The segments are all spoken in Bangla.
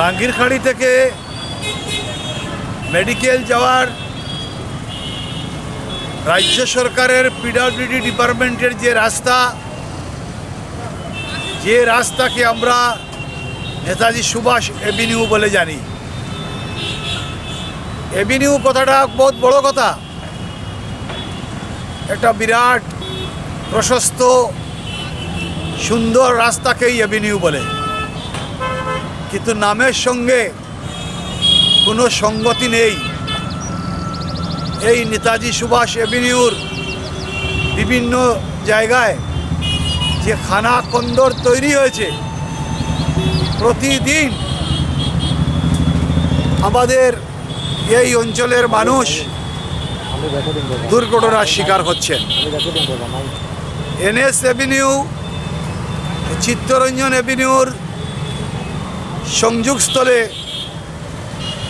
রাঙ্গিরখাড়ি থেকে মেডিকেল যাওয়ার রাজ্য সরকারের পিডব্লিউডি ডিপার্টমেন্টের যে রাস্তা, যে রাস্তাকে আমরা নেতাজি সুভাষ এভিনিউ বলে জানি। এভিনিউ কথাটা বহুত বড় কথা। একটা বিরাট প্রশস্ত, সুন্দর রাস্তাকেই এভিনিউ বলে। কিন্তু নামের সঙ্গে কোনো সঙ্গতি নেই। এই নেতাজি সুভাষ এভিনিউর বিভিন্ন জায়গায় যে খানা কন্দর তৈরি হয়েছে, প্রতিদিন আমাদের এই অঞ্চলের মানুষ দুর্ঘটনার শিকার হচ্ছেন। এনএস এভিনিউ, চিত্তরঞ্জন এভিনিউর সংযোগস্থলে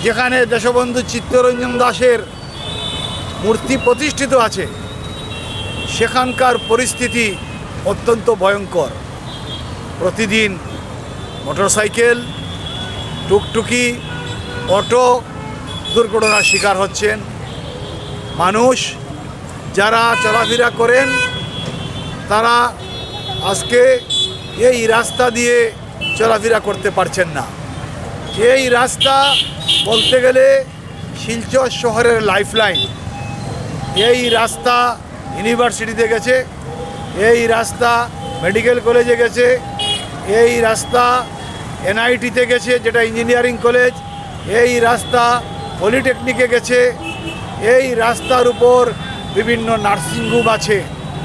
যেখানে দেশবন্ধু চিত্তরঞ্জন দাসের মূর্তি প্রতিষ্ঠিত আছে, সেখানকার পরিস্থিতি অত্যন্ত ভয়ঙ্কর। প্রতিদিন মোটরসাইকেল, টুকটুকি, অটো দুর্ঘটনার শিকার হচ্ছেন। মানুষ যারা চলাফেরা করেন, তারা আজকে এই রাস্তা দিয়ে চলাফেরা করতে পারছেন না। এই রাস্তা বলতে গেলে শিলচর শহরের লাইফলাইন এই রাস্তা ইউনিভার্সিটিতে গেছে, এই রাস্তা মেডিকেল কলেজে গেছে, এই রাস্তা এনআইটিতে গেছে, যেটা ইঞ্জিনিয়ারিং কলেজ এই রাস্তা পলিটেকনিকে গেছে, এই রাস্তার উপর বিভিন্ন নার্সিংহোম আছে।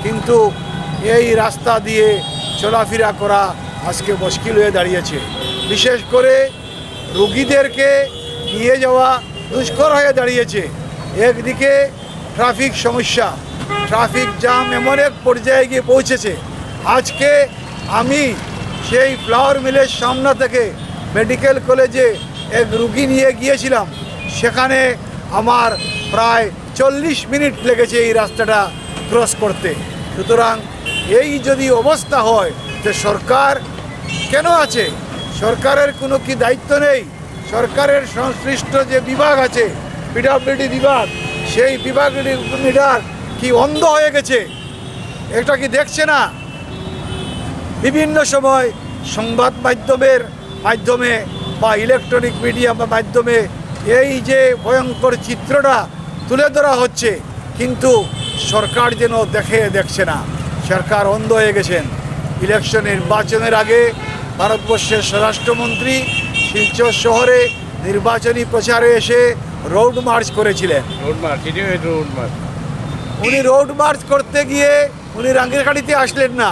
কিন্তু এই রাস্তা দিয়ে চলাফেরা করা আজকে মুশকিল হয়ে দাঁড়িয়েছে। বিশেষ করে রুগীদেরকে নিয়ে যাওয়া দুষ্কর হয়ে দাঁড়িয়েছে। একদিকে ট্রাফিক সমস্যা, ট্রাফিক জ্যাম এমন এক পর্যায়ে গিয়ে পৌঁছেছে। আজকে আমি সেই ফ্লাওয়ার মিলের সামনে থেকে মেডিকেল কলেজে এক রুগী নিয়ে গিয়েছিলাম। সেখানে আমার প্রায় চল্লিশ মিনিট লেগেছে এই রাস্তাটা ক্রস করতে। সুতরাং এই যদি অবস্থা হয় যে সরকার কেন আছে? সরকারের কোনো কি দায়িত্ব নেই? সরকারের সংশ্লিষ্ট যে বিভাগ আছে পিডাব্লিউডি বিভাগ, সেই বিভাগের লিডার কি অন্ধ হয়ে গেছে? এটা কি দেখছে না? বিভিন্ন সময় সংবাদ মাধ্যমের মাধ্যমে বা ইলেকট্রনিক মিডিয়া বা মাধ্যমে এই যে ভয়ঙ্কর চিত্রটা তুলে ধরা হচ্ছে, কিন্তু সরকার যেন দেখে দেখছে না। সরকার অন্ধ হয়ে গেছেন। ইলেকশন নির্বাচনের আগে ভারতবর্ষের স্বরাষ্ট্রমন্ত্রী শিলচর শহরে নির্বাচনী প্রচারে এসে রোড মার্চ করেছিলেন। রোড মার্চ রোড মার্চ উনি রোড মার্চ করতে গিয়ে উনি রাঙ্গিরখাড়িতে আসলেন না।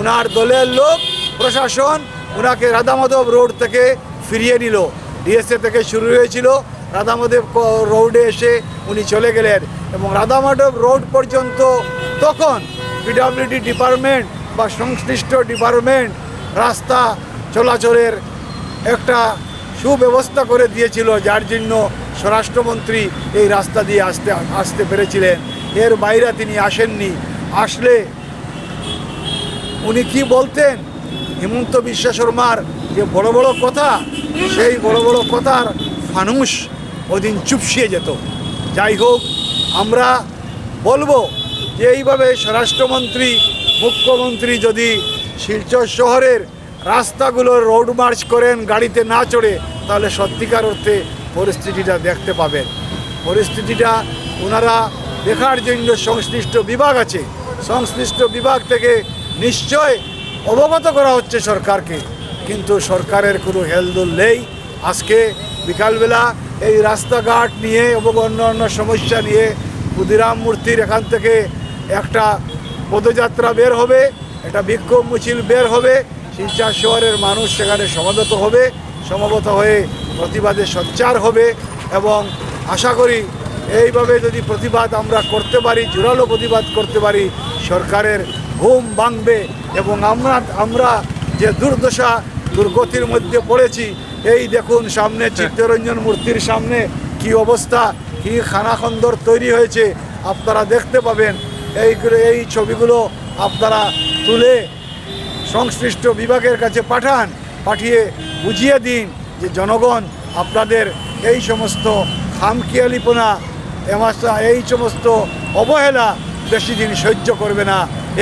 ওনার দলের লোক প্রশাসন ওনাকে রাধামাধব রোড থেকে ফিরিয়ে নিল। ডিএসএ থেকে শুরু হয়েছিল। রাধামাধব রোডে এসে উনি চলে গেলেন এবং রাধামাধব রোড পর্যন্ত তখন পিডব্লিউডি ডিপার্টমেন্ট বা সংশ্লিষ্ট ডিপার্টমেন্ট রাস্তা চলাচলের একটা সুব্যবস্থা করে দিয়েছিল, যার জন্য স্বরাষ্ট্রমন্ত্রী এই রাস্তা দিয়ে আসতে আসতে পেরেছিলেন। এর বাইরে তিনি আসেননি। আসলে উনি কি বলতেন? হিমন্ত বিশ্ব শর্মার যে বড় বড় কথা, সেই বড় বড় কথার ফানুস ওদিন চুপসিয়ে যেত। যাই হোক, আমরা বলব যে এইভাবে স্বরাষ্ট্রমন্ত্রী, মুখ্যমন্ত্রী যদি শিলচর শহরের রাস্তাগুলোর রোড মার্চ করেন, গাড়িতে না চড়ে, তাহলে সত্যিকার অর্থে পরিস্থিতিটা দেখতে পাবেন। পরিস্থিতিটা ওনারা দেখার জন্য সংশ্লিষ্ট বিভাগ আছে। সংশ্লিষ্ট বিভাগ থেকে নিশ্চয় অবগত করা হচ্ছে সরকারকে। কিন্তু সরকারের কোনো হেলদোল নেই। আজকে বিকালবেলা এই রাস্তাঘাট নিয়ে এবং অন্য অন্য সমস্যা নিয়ে ক্ষুদিরাম মূর্তির এখান থেকে একটা পদযাত্রা বের হবে। একটা বিক্ষোভ মিছিল বের হবে শিলচর শহরের মানুষ সেখানে সমাবেত হবে সমাবেত হয়ে প্রতিবাদে সঞ্চার হবে এবং আশা করি এইভাবে যদি প্রতিবাদ আমরা করতে পারি জোরালো প্রতিবাদ করতে পারি সরকারের ঘুম ভাঙবে এবং আমরা আমরা যে দুর্দশা দুর্গতির মধ্যে পড়েছি এই দেখুন সামনে চিত্তরঞ্জন মূর্তির সামনে কি অবস্থা কি খানাখন্দর তৈরি হয়েছে আপনারা দেখতে পাবেন এইগুলো এই ছবিগুলো আপনারা তুলে সংশ্লিষ্ট বিভাগের কাছে পাঠান, পাঠিয়ে বুঝিয়ে দিন যে জনগণ আপনাদের এই সমস্ত খামখেয়ালিপনা, এমাসা, এই সমস্ত অবহেলা বেশি দিন সহ্য করবে না।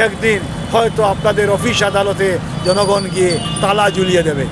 একদিন হয়তো আপনাদের অফিস আদালতে জনগণ গিয়ে তালা ঝুলিয়ে দেবে।